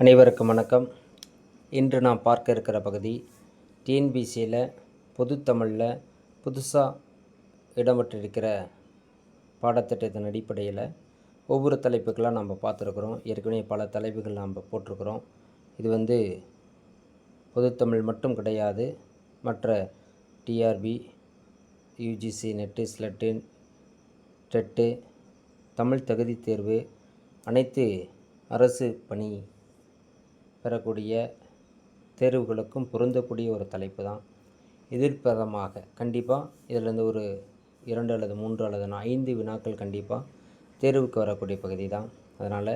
அனைவருக்கும் வணக்கம். இன்று நாம் பார்க்க இருக்கிற பகுதி டிஎன்பிசியில் பொதுத்தமிழில் புதுசாக இடம்பெற்றிருக்கிற பாடத்திட்டத்தின் அடிப்படையில் ஒவ்வொரு தலைப்புக்கெல்லாம் நம்ம பார்த்துருக்குறோம். ஏற்கனவே பல தலைப்புகள் நாம் போட்டிருக்கிறோம். இது வந்து பொதுத்தமிழ் மட்டும் கிடையாது மற்ற TRB UGC NET SLET TET Tamil தகுதி தேர்வு அனைத்து அரசு பணி பெறக்கூடிய தேர்வுகளுக்கும் பொருந்தக்கூடிய ஒரு தலைப்பு தான். எதிர்ப்பதமாக கண்டிப்பாக இதிலேருந்து ஒரு இரண்டு அல்லது மூன்று அல்லது ஐந்து வினாக்கள் கண்டிப்பாக தேர்வுக்கு வரக்கூடிய பகுதி தான். அதனால்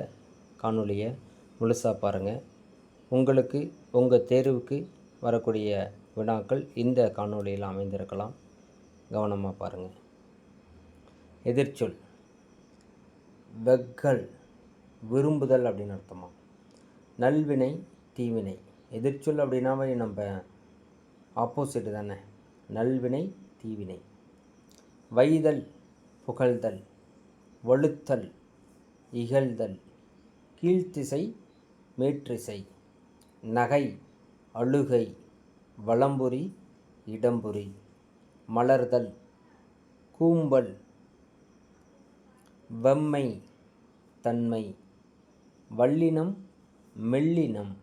காணொலியை முழுசாக பாருங்கள் உங்களுக்கு உங்கள் தேர்வுக்கு வரக்கூடிய வினாக்கள் இந்த காணொலியில் அமைந்திருக்கலாம். கவனமாக பாருங்கள் எதிர்ச்சொல். வெக்கல் விரும்புதல் அப்படின்னு அர்த்தமாக நல்வினை தீவினை. எதிர்ச்சொல் அப்படின்னாவே நம்ம ஆப்போசிட் தானே. நல்வினை தீவினை. வைதல் புகழ்தல். வழுத்தல் இகழ்தல். கீழ்த்திசை மேற்றிசை. நகை அழுகை. வளம்புரி இடம்புரி. மலர்தல் கூம்பல். வெம்மை தன்மை. வல்லினம் மெல்லினம்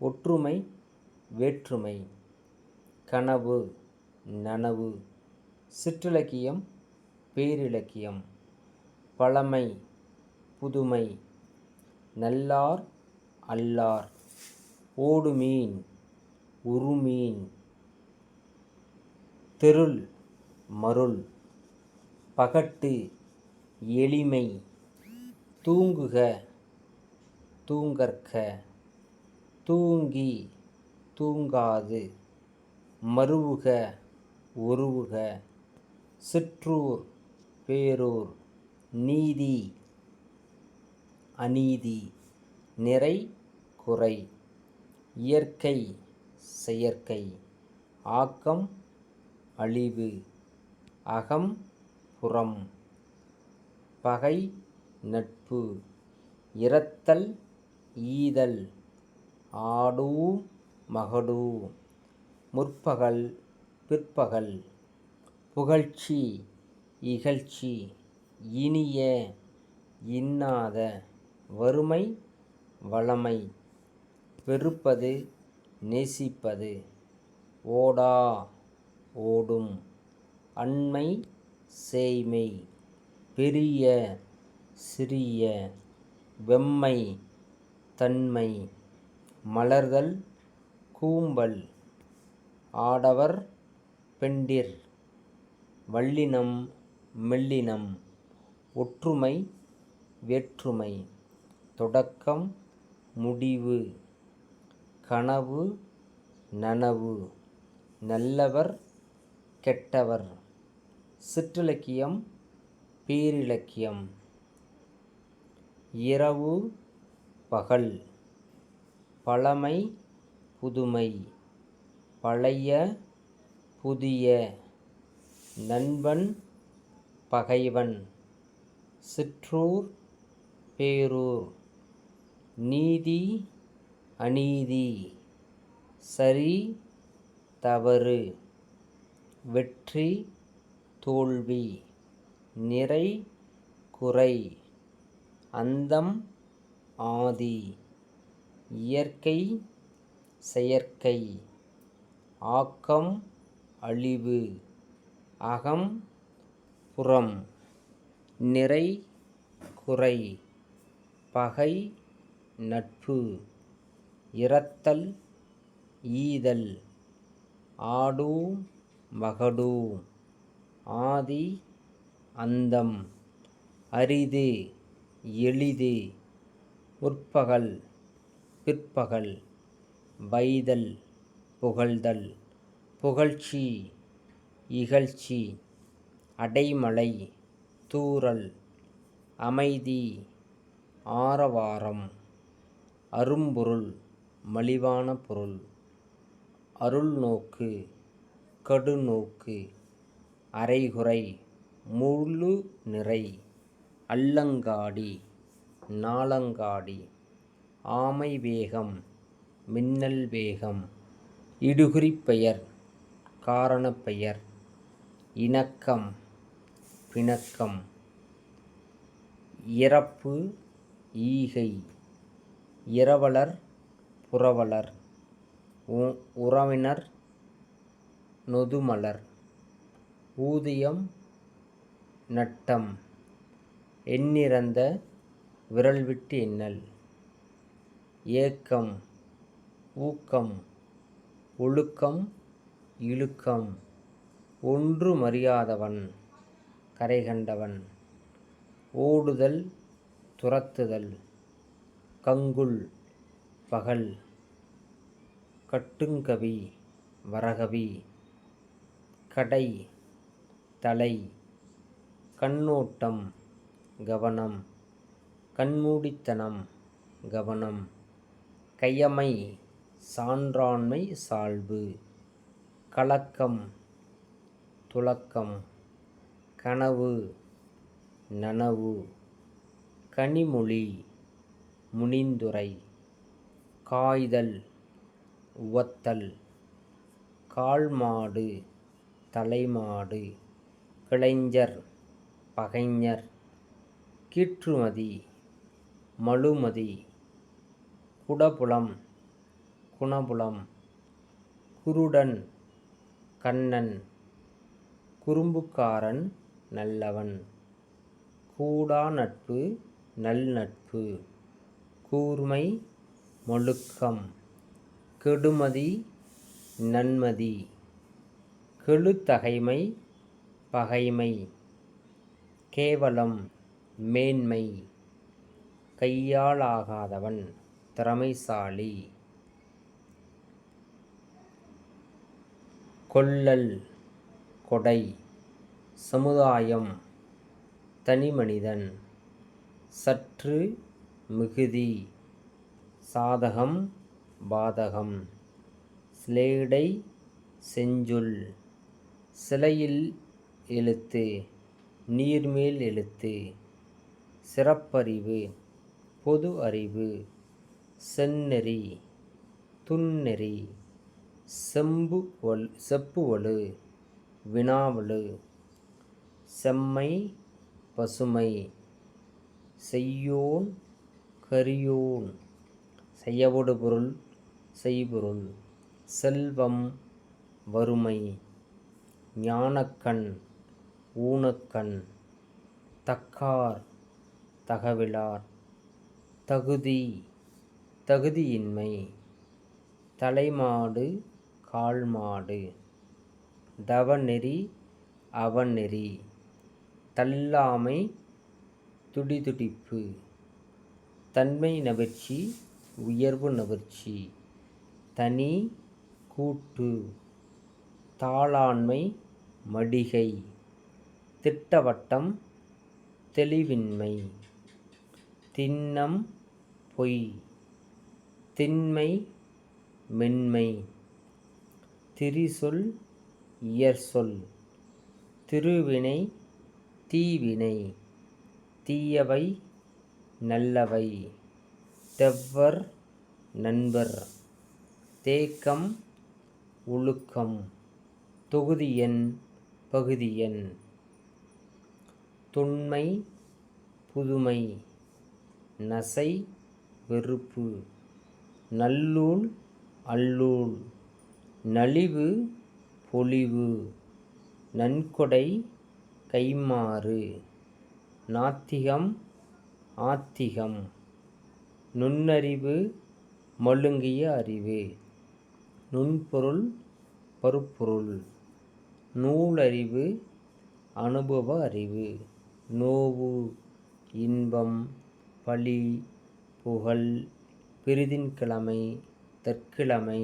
ஒற்றுமை வேற்றுமை கனவு நனவு சிற்றிலக்கியம் பேரிலக்கியம் பழமை புதுமை நல்லார் அல்லார் ஓடுமீன் உருமீன் தெருள் மருள் பகட்டு எளிமை தூங்குக தூங்கற்க. தூங்கி தூங்காது. மருவுக உருவுக. சிற்றூர் பேரூர் நீதி அநீதி நிறை குறை. இயற்கை செயற்கை. ஆக்கம் அழிவு. அகம் புறம். பகை நட்பு. இரத்தல் ஈதல் ஆடூ மகடூ முற்பகல் பிற்பகல் புகழ்ச்சி இகழ்ச்சி இனிய இன்னாத வறுமை வளமை வெறுப்பது நேசிப்பது ஓடா ஓடும் அண்மை சேய்மை பெரிய சிறிய வெம்மை தன்மை. மலர்தல் கூம்பல். ஆடவர் பெண்டிர். வல்லினம் மெல்லினம். ஒற்றுமை வேற்றுமை. தொடக்கம் முடிவு. கனவு நனவு. நல்லவர் கெட்டவர். சிற்றிலக்கியம் பேரிலக்கியம். இரவு பகல். பழமை புதுமை. பழைய புதிய. நண்பன் பகைவன். சிற்றூர் பேரூர். நீதி அநீதி. சரி தவறு. வெற்றி தோல்வி. நிறை குறை. அந்தம் ஆதி இயற்கை செயற்கை ஆக்கம் அழிவு அகம் புறம் நிறை குறை பகை நட்பு இரத்தல் ஈதல் ஆடூ மகடூ ஆதி அந்தம் அரிது எளிது. முற்பகல் பிற்பகல் வைதல் புகழ்தல் புகழ்ச்சி இகழ்ச்சி அடைமலை தூறல் அமைதி ஆரவாரம் அரும்பொருள் மலிவான பொருள் அருள்நோக்கு கடுநோக்கு அரைகுறை முழு நிறை அல்லங்காடி நாளங்காடி ஆமை வேகம் மின்னல் வேகம் இடுகுறிப் பெயர் காரணப் பெயர் இணக்கம் பிணக்கம் இறப்பு ஈகை இரவலர் புறவலர் உறவினர் நொதுமலர் ஊதியம் நட்டம் எண்ணிறந்த விரல் விட்டு எண்ணல் ஏக்கம் ஊக்கம் ஒழுக்கம் இழுக்கம். ஒன்று மறியாதவன் கரை கண்டவன். ஓடுதல் துரத்துதல். கங்குல் பகல். கட்டுங்கவி வரகவி. கடை தலை. கண்ணோட்டம் கவனம். கண்மூடித்தனம் கவனம் கையமை சான்றாண்மை சால்பு கலக்கம் துலக்கம் கனவு நனவு கனிமொழி முனிந்துரை காய்தல் உவத்தல் கால்மாடு தலைமாடு கிளைஞர் பகைஞர் கீற்றுமதி மழுமதி. குடபுலம் குணபுலம் குருடன் கண்ணன் குறும்புக்காரன் நல்லவன். கூடா நட்பு நல் நட்பு. கூர்மை மொழுக்கம். கெடுமதி நன்மதி. கெழுத்தகைமை பகைமை. கேவலம் மேன்மை. கையாளாகாதவன் திறமைசாலி. கொள்ளல் கொடை சமுதாயம் தனிமனிதன் சற்று மிகுதி சாதகம் பாதகம் ஸ்லேடை செஞ்சொல் சிலையில் எழுத்து நீர்மேல் எழுத்து சிறப்பறிவு பொது அறிவு செந்நெறி துன்னெறி செம்பு ஒல் செப்புவலு வினாவலு செம்மை பசுமை செய்யோன் கரியோன் செய்யவொடு பொருள் செய்பொருள் செல்வம் வறுமை ஞானக்கண் ஊனக்கண் தக்கார் தகவிலார் தகுதி தகுதியின்மை தலைமாடு கால்மாடு தவநெறி அவநெறி தள்ளாமை துடிதுடிப்பு தன்மை நவிர்ச்சி உயர்வு நவிர்ச்சி தனி கூட்டு தாளாண்மை மடிகை திட்டவட்டம் தெளிவின்மை திண்ணம் பொய். திண்மை மென்மை. திரிசொல் இயற்சொல். திருவினை தீவினை. தீயவை நல்லவை. தெவ்வர் நண்பர். தேக்கம் ஒழுக்கம். தொகுதியன் பகுதியன். தொன்மை புதுமை. நசை வெறுப்பு. நல்லூல் அல்லூல் நலிவு பொலிவு. நன்கொடை கைமாறு நாத்திகம் ஆத்திகம். நுண்ணறிவு மழுங்கிய அறிவு. நுண்பொருள் பருப்பொருள். நூலறிவு அனுபவ அறிவு. நோவு இன்பம் பழி. புகழ் பிரிதின்கிழமை தற்கிழமை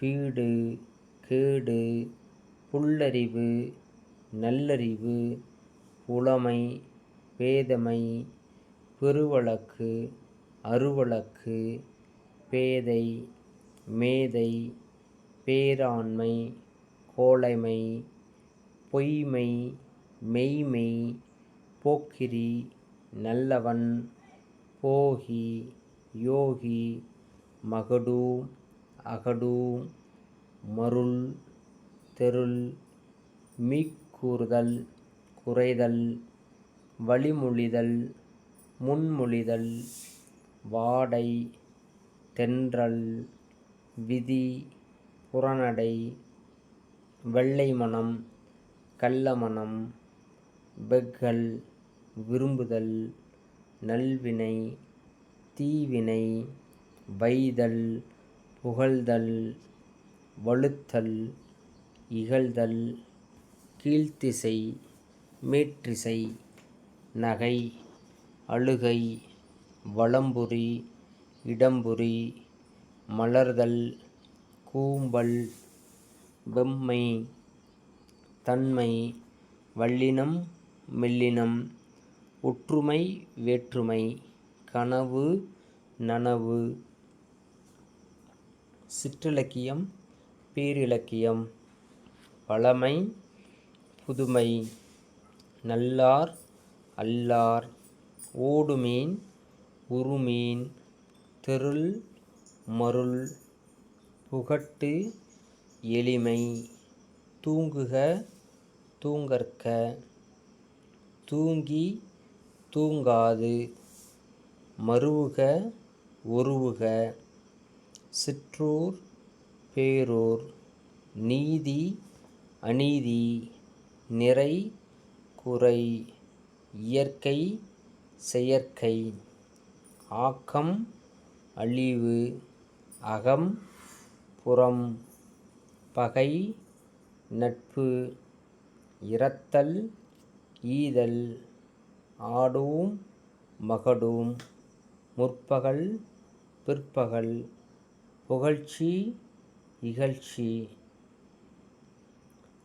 பீடு கேடு புல்லறிவு நல்லறிவு புலமை பேதமை பெருவழக்கு அருவழக்கு பேதை மேதை பேராண்மை கோழைமை பொய்மை மெய்மை போக்கிரி நல்லவன் போகி யோகி மகடூம் அகடூம் மருள் தெருள் மீக்கூறுதல் குறைதல் வழிமொழிதல் முன்மொழிதல் வாடை தென்றல் விதி புறநடை வெள்ளை மனம் கள்ள மனம் வெக்கல் விரும்புதல் நல்வினை தீவினை வைதல் புகழ்தல் வழுத்தல் இகழ்தல் கீழ்த்திசை மேற்றிசை நகை அழுகை வலம்புரி இடம்புரி மலர்தல் கூம்பல் வெம்மை தன்மை வல்லினம் மெல்லினம். ஒற்றுமை வேற்றுமை கனவு நனவு. சிற்றிலக்கியம் பேரிலக்கியம். பழமை புதுமை. நல்லார் அல்லார். ஓடுமீன் உறுமீன். தெருள் மருள். புகட்டு எளிமை. தூங்குக தூங்கற்க. தூங்கி தூங்காது. மருவுக உருவுக. சிற்றூர் பேரூர். நீதி அநீதி. நிறை குறை. இயற்கை செயற்கை. ஆக்கம் அழிவு. அகம் புறம். பகை நட்பு. இரத்தல் ஈதல். ஆடூம் மகடூம் முற்பகல் பிற்பகல் புகழ்ச்சி இகழ்ச்சி.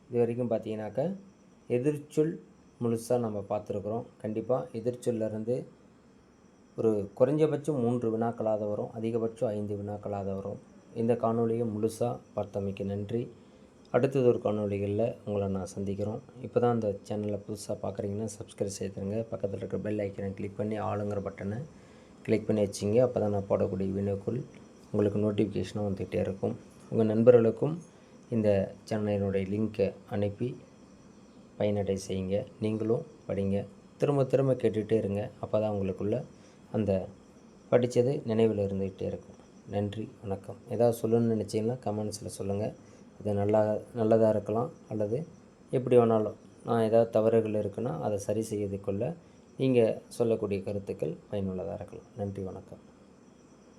இது வரைக்கும் பார்த்தீங்கன்னாக்கா எதிர்ச்சொல் முழுசாக நம்ம பார்த்துருக்குறோம். கண்டிப்பாக எதிர்ச்சொல்லிருந்து ஒரு குறைஞ்சபட்சம் மூன்று வினாக்களாக வரும் அதிகபட்சம் ஐந்து வினாக்களாக வரும். இந்த காணொலியை முழுசாக பார்த்தமைக்கு நன்றி. அடுத்தது ஒரு காணொலிகளில் உங்களை நான் சந்திக்கிறோம். இப்போ தான் அந்த சேனலை புதுசாக பார்க்குறீங்கன்னா சப்ஸ்கிரைப் செய்துருங்க. பக்கத்தில் இருக்கிற பெல் ஐக்கனை கிளிக் பண்ணி ஆளுங்கிற பட்டனை கிளிக் பண்ணி வச்சிங்க. அப்போ தான் நான் போடக்கூடிய வீடியோக்குள் உங்களுக்கு நோட்டிஃபிகேஷனும் வந்துகிட்டே இருக்கும். உங்கள் நண்பர்களுக்கும் இந்த சேனலினுடைய லிங்க்கை அனுப்பி பயனடை செய்யுங்க. நீங்களும் படிங்க. திரும்ப திரும்ப கேட்டுகிட்டே இருங்க. அப்போ தான் உங்களுக்குள்ள அந்த படித்தது நினைவில் இருந்துக்கிட்டே இருக்கும். நன்றி. வணக்கம். ஏதாவது சொல்லணும்னு நினச்சிங்கன்னா கமெண்ட்ஸில் சொல்லுங்கள் இது நல்லா நல்லதாக இருக்கலாம் அல்லது எப்படி வேணாலும் நான் ஏதாவது தவறுகள் இருக்குன்னா அதை சரி செய்யறதுக்குள்ள நீங்கள் சொல்லக்கூடிய கருத்துக்கள் பயனுள்ளதாக இருக்கலாம். நன்றி வணக்கம்.